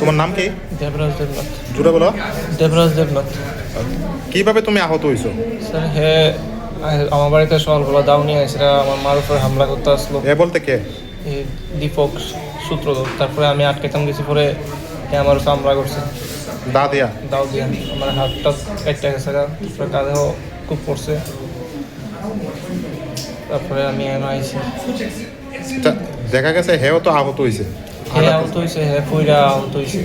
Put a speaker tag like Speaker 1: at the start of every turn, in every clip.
Speaker 1: তোমার নাম কি?
Speaker 2: দেবরাজ দেবনাথ।
Speaker 1: জুড়ে বলো।
Speaker 2: দেবরাজ দেবনাথ।
Speaker 1: কীভাবে তুমি আহত হইছো
Speaker 2: স্যার হে আমার বাড়িতে সকালবেলা দাও নিয়ে এসেরা আমার মার উপর হামলা করতে আসলো।
Speaker 1: এ বলতে কে?
Speaker 2: দীপক সূত্রধর। তারপরে আমি আটকেতাম গেছি পরে আমার উপর হামলা করছে।
Speaker 1: দা দিয়া?
Speaker 2: দাও দিয়ে। আমার হাতটা কেটে গেছে তারপরে কাঁধেও খুব পড়ছে। তারপরে আমি এনে আইছি।
Speaker 1: দেখা গেছে হেও তো আহত হইছে।
Speaker 2: হে আহত হয়েছে হে ফুইরা আহত হয়েছে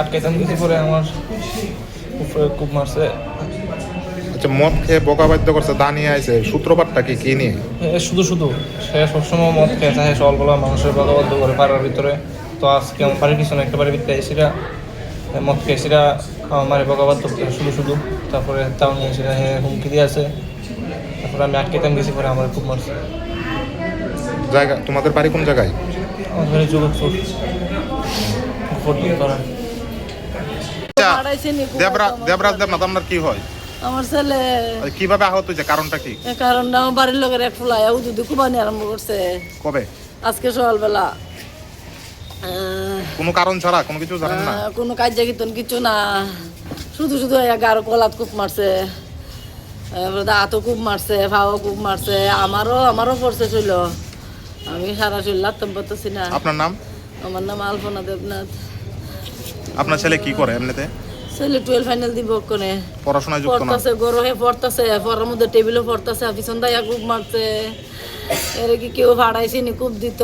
Speaker 2: আটকেতাম গেছি পরে আমার উপরে খুব মারছে।
Speaker 1: আচ্ছা মদ খেয়ে বোকা বাধ্য করছে নিয়ে আইছে। সূত্রপাতটা কি কি নিয়ে?
Speaker 2: শুধু শুধু। সে সবসময় মদ খেয়ে থাকে সকালবেলা মানুষের বলবদ্ধ করে পাড়ার ভিতরে। তো আজকে আমার বাড়ির পিছনে একটা বাড়ির ভিতরে এসেরা মদ খেয়ে এসেরা আমার বকাবাদ করে শুধু শুধু। তারপরে তাও নিয়ে এসেরা হে হুমকি দিয়ে আছে তারপরে আমি আটকেতাম গেছি পরে আমার খুব মারছে।
Speaker 1: জায়গা তোমাদের বাড়ি কোন জায়গায়? আচ্ছা,
Speaker 3: পাঠাইছে নি খুব
Speaker 1: দেবরা
Speaker 3: একটা
Speaker 1: দেবরাজ দেবনাথ আপনার কি হয়?
Speaker 3: আমার ছেলে
Speaker 1: কীভাবে আহত হয়েছে? কারণটা কি?
Speaker 3: এ আমার বাড়ির লোকের এক ফুলাই উদুদি কুবানি আরম্ভ করছে।
Speaker 1: কবে?
Speaker 3: আজকে সকালবেলা। আহ,
Speaker 1: কোনো কারণ ছাড়া? কোনো কিছু জানেন না?
Speaker 3: কোনো কাজ কীর্তন কিছু না। শুধু শুধু গারো কলাত কূপ মারছে। দাঁতও কূপ মারছে ভাও কূপ মারছে। আমারও আমারও পড়ছে ছিল আমি সারা শরীর লাগতাম পারতেছি না।
Speaker 1: আপনার নাম?
Speaker 3: আমার নাম আলপনা দেবনাথ।
Speaker 1: আপনার ছেলে কি করে এমনিতে?
Speaker 3: ছেলে টুয়েলভ ফাইনাল দিব কোনে।
Speaker 1: পড়াশোনায় যুক্ত না?
Speaker 3: পড়তাছে গরো হয়ে পড়তাছে পড়ার মধ্যে টেবিলও পড়তাছে পিছন দাইয়া কূপ মারছে। এর কি কেউ ভাড়াইছে নি কূপ দিত।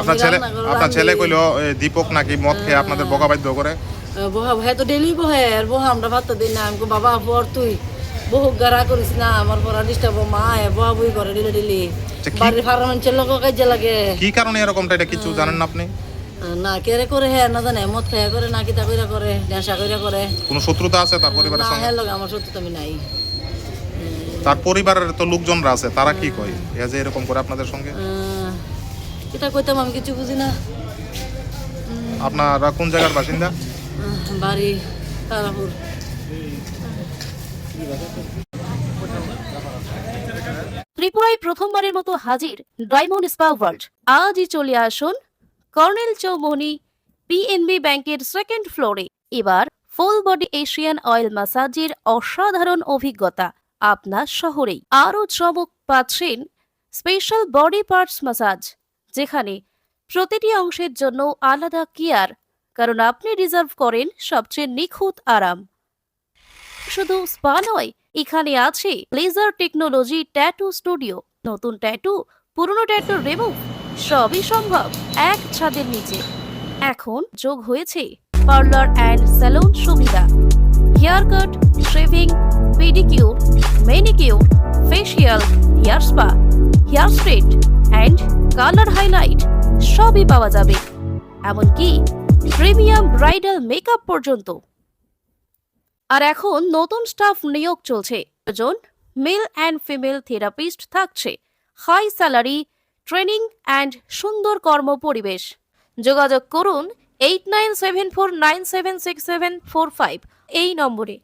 Speaker 1: আপনার ছেলে আপনার ছেলে। কইলো দীপক নাকি মদ খেয়ে আপনাদের বোকা বাধ্য করে?
Speaker 3: বহা ভাই তো ডেলি বহে আর বহা আমরা ভাত দিই না। আমি বাবা পর তুই? বহু গারা করিস না আমার পড়া ডিস্টার্ব মা এ বহা বই করে ডিলে ডিলি বাড়ির ফার্ম মানুষের লোক কাজে লাগে।
Speaker 1: কি কারণে এরকমটা? এটা কিছু জানেন না আপনি?
Speaker 3: না কেরে করে হ্যাঁ না জানে মদ খেয়া করে না কিতা কইরা করে নেশা কইরা করে।
Speaker 1: কোনো শত্রুতা আছে তার পরিবারের সঙ্গে?
Speaker 3: হ্যাঁ লগে আমার সত্যি আমি নাই।
Speaker 1: তার পরিবারের তো লোকজনরা আছে তারা কি কয়? এ যে এরকম করে আপনাদের সঙ্গে?
Speaker 3: কিতা কইতাম আমি কিছু বুঝি না।
Speaker 1: আপনারা কোন জায়গার বাসিন্দা?
Speaker 3: বাড়ি তারাপুর।
Speaker 4: ত্রিপুরায় প্রথমবারের মতো হাজির ডায়মন্ড স্পা ওয়ার্ল্ড। আজই চলে আসুন কর্নেল চৌমনি পিএনবি ব্যাংকের সেকেন্ড ফ্লোরে। এবার ফুল বডি এশিয়ান অয়েল ম্যাসাজের অসাধারণ অভিজ্ঞতা আপনার শহরেই। আরও চমক পাচ্ছেন স্পেশাল বডি পার্টস ম্যাসাজ যেখানে প্রতিটি অংশের জন্য আলাদা কেয়ার, কারণ আপনি রিজার্ভ করেন সবচেয়ে নিখুঁত আরাম। শুধু স্পা নয়, এখানে আছে লেজার টেকনোলজি ট্যাটু স্টুডিও নতুন ট্যাটু পুরনো ট্যাটু রিমুভ সবই সম্ভব এক ছাদের নিচে। এখন যোগ হয়েছে পার্লার অ্যান্ড স্যালুন সুবিধা। Hair cut shaving pedicure manicure facial hair spa hair straight and colour highlight সবই পাওয়া যাবে। এমনকি প্রিমিয়াম ব্রাইডাল মেকআপ পর্যন্ত। আর এখন নতুন স্টাফ নিয়োগ চলছে। জন মেল অ্যান্ড ফিমেল থেরাপিস্ট থাকছে। হাই স্যালারি ট্রেনিং অ্যান্ড সুন্দর কর্ম পরিবেশ। যোগাযোগ করুন eight nine seven four nine seven six seven four five এই নম্বরে।